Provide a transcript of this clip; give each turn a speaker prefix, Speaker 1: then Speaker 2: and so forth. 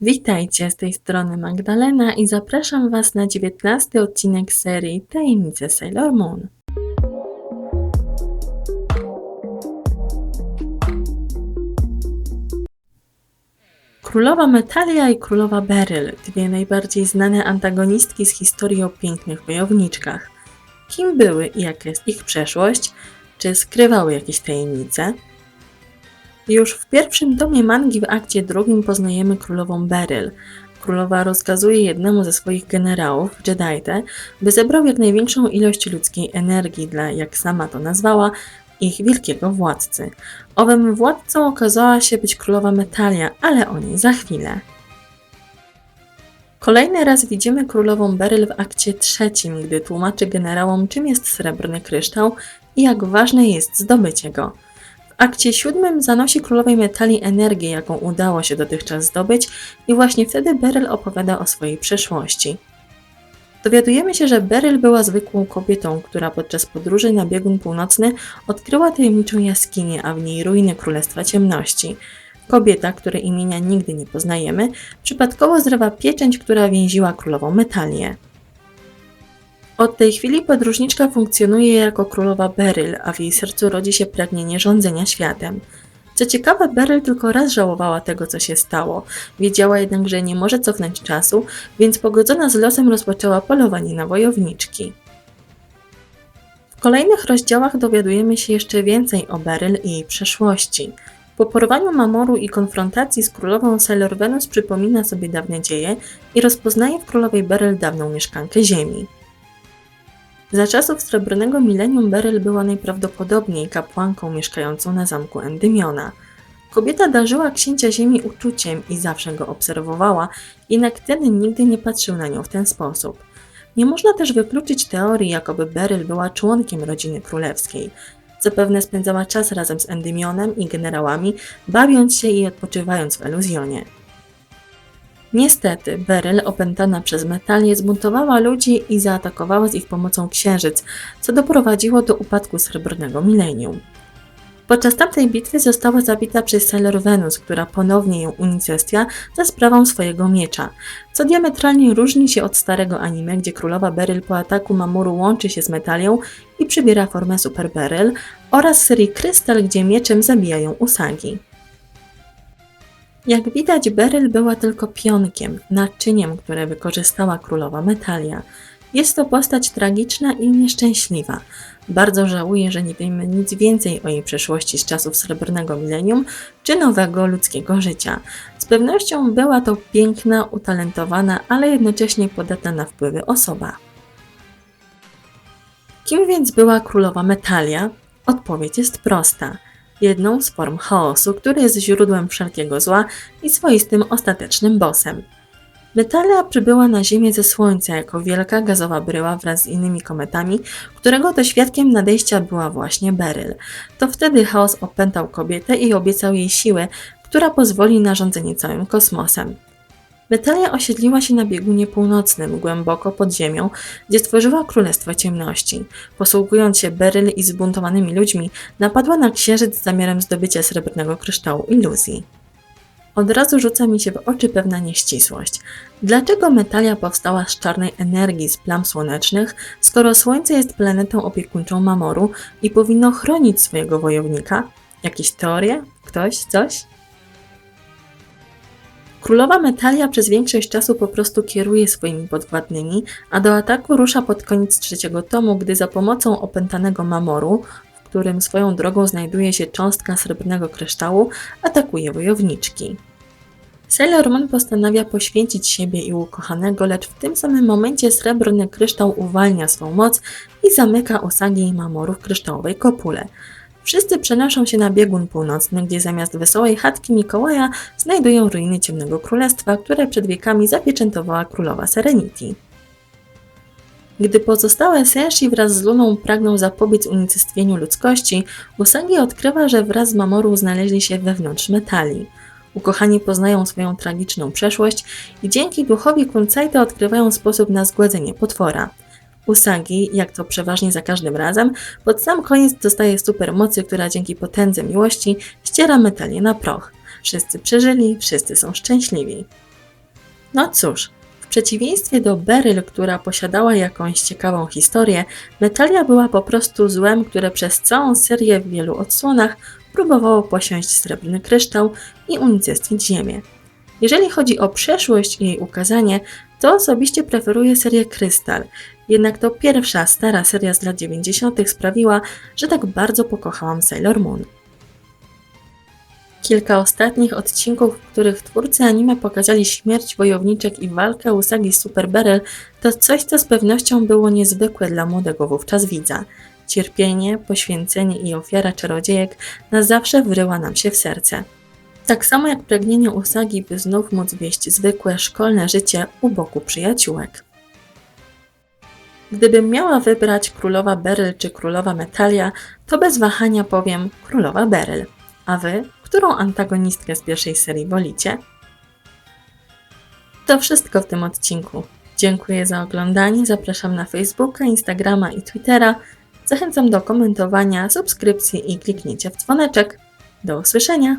Speaker 1: Witajcie, z tej strony Magdalena i zapraszam Was na 19 odcinek serii Tajemnice Sailor Moon. Królowa Metalia i Królowa Beryl, dwie najbardziej znane antagonistki z historii o pięknych wojowniczkach. Kim były i jaka jest ich przeszłość? Czy skrywały jakieś tajemnice? Już w pierwszym tomie mangi w akcie drugim poznajemy królową Beryl. Królowa rozkazuje jednemu ze swoich generałów, Jedite, by zebrał jak największą ilość ludzkiej energii dla, jak sama to nazwała, ich wielkiego władcy. Owym władcą okazała się być królowa Metalia, ale o niej za chwilę. Kolejny raz widzimy królową Beryl w akcie trzecim, gdy tłumaczy generałom, czym jest srebrny kryształ i jak ważne jest zdobycie go. Akcie siódmym zanosi królowej metali energię, jaką udało się dotychczas zdobyć, i właśnie wtedy Beryl opowiada o swojej przeszłości. Dowiadujemy się, że Beryl była zwykłą kobietą, która podczas podróży na biegun północny odkryła tajemniczą jaskinię, a w niej ruiny Królestwa Ciemności. Kobieta, której imienia nigdy nie poznajemy, przypadkowo zrywa pieczęć, która więziła królową Metalię. Od tej chwili podróżniczka funkcjonuje jako królowa Beryl, a w jej sercu rodzi się pragnienie rządzenia światem. Co ciekawe, Beryl tylko raz żałowała tego, co się stało. Wiedziała jednak, że nie może cofnąć czasu, więc pogodzona z losem rozpoczęła polowanie na wojowniczki. W kolejnych rozdziałach dowiadujemy się jeszcze więcej o Beryl i jej przeszłości. Po porwaniu Mamoru i konfrontacji z królową Sailor Venus przypomina sobie dawne dzieje i rozpoznaje w królowej Beryl dawną mieszkankę Ziemi. Za czasów srebrnego milenium Beryl była najprawdopodobniej kapłanką mieszkającą na zamku Endymiona. Kobieta darzyła księcia ziemi uczuciem i zawsze go obserwowała, jednak ten nigdy nie patrzył na nią w ten sposób. Nie można też wykluczyć teorii, jakoby Beryl była członkiem rodziny królewskiej. Zapewne spędzała czas razem z Endymionem i generałami, bawiąc się i odpoczywając w Eluzjonie. Niestety, Beryl, opętana przez metalię, zbuntowała ludzi i zaatakowała z ich pomocą księżyc, co doprowadziło do upadku srebrnego milenium. Podczas tamtej bitwy została zabita przez Sailor Venus, która ponownie ją unicestwia za sprawą swojego miecza, co diametralnie różni się od starego anime, gdzie królowa Beryl po ataku Mamoru łączy się z metalią i przybiera formę Super Beryl, oraz serii Krystal, gdzie mieczem zabijają Usagi. Jak widać, Beryl była tylko pionkiem, naczyniem, które wykorzystała królowa Metalia. Jest to postać tragiczna i nieszczęśliwa. Bardzo żałuję, że nie wiemy nic więcej o jej przeszłości z czasów srebrnego milenium czy nowego ludzkiego życia. Z pewnością była to piękna, utalentowana, ale jednocześnie podatna na wpływy osoba. Kim więc była królowa Metalia? Odpowiedź jest prosta jedną z form chaosu, który jest źródłem wszelkiego zła i swoistym ostatecznym bossem. Metalia przybyła na Ziemię ze Słońca jako wielka gazowa bryła wraz z innymi kometami, którego to świadkiem nadejścia była właśnie Beryl. To wtedy chaos opętał kobietę i obiecał jej siłę, która pozwoli na rządzenie całym kosmosem. Metalia osiedliła się na biegunie północnym, głęboko pod ziemią, gdzie stworzyła Królestwo Ciemności. Posługując się Beryl i zbuntowanymi ludźmi, napadła na księżyc z zamiarem zdobycia srebrnego kryształu iluzji. Od razu rzuca mi się w oczy pewna nieścisłość. Dlaczego Metalia powstała z czarnej energii z plam słonecznych, skoro Słońce jest planetą opiekuńczą Mamoru i powinno chronić swojego wojownika? Jakieś teorie? Ktoś? Coś? Królowa Metalia przez większość czasu po prostu kieruje swoimi podwładnymi, a do ataku rusza pod koniec trzeciego tomu, gdy za pomocą opętanego Mamoru, w którym swoją drogą znajduje się cząstka srebrnego kryształu, atakuje wojowniczki. Sailor Moon postanawia poświęcić siebie i ukochanego, lecz w tym samym momencie srebrny kryształ uwalnia swą moc i zamyka Usagi i Mamoru w kryształowej kopule – Wszyscy przenoszą się na biegun północny, gdzie zamiast wesołej chatki Mikołaja znajdują ruiny Ciemnego Królestwa, które przed wiekami zapieczętowała królowa Serenity. Gdy pozostałe Senshi wraz z Luną pragną zapobiec unicestwieniu ludzkości, Usagi odkrywa, że wraz z Mamoru znaleźli się wewnątrz metali. Ukochani poznają swoją tragiczną przeszłość i dzięki duchowi Kuncaita odkrywają sposób na zgładzenie potwora – Usagi, jak to przeważnie za każdym razem, pod sam koniec dostaje supermocy, która dzięki potędze miłości ściera metalię na proch. Wszyscy przeżyli, wszyscy są szczęśliwi. No cóż, w przeciwieństwie do Beryl, która posiadała jakąś ciekawą historię, Natalia była po prostu złem, które przez całą serię w wielu odsłonach próbowało posiąść srebrny kryształ i unicestwić Ziemię. Jeżeli chodzi o przeszłość i jej ukazanie, to osobiście preferuję serię Krystal, jednak to pierwsza stara seria z lat 90. sprawiła, że tak bardzo pokochałam Sailor Moon. Kilka ostatnich odcinków, w których twórcy anime pokazali śmierć wojowniczek i walkę Usagi Super Beryl, to coś, co z pewnością było niezwykłe dla młodego wówczas widza. Cierpienie, poświęcenie i ofiara czarodziejek na zawsze wryła nam się w serce. Tak samo jak pragnienie Usagi, by znów móc wieść zwykłe, szkolne życie u boku przyjaciółek. Gdybym miała wybrać królowa Beryl czy królowa Metalia, to bez wahania powiem królowa Beryl. A wy, którą antagonistkę z pierwszej serii wolicie? To wszystko w tym odcinku. Dziękuję za oglądanie, zapraszam na Facebooka, Instagrama i Twittera. Zachęcam do komentowania, subskrypcji i kliknięcia w dzwoneczek. Do usłyszenia!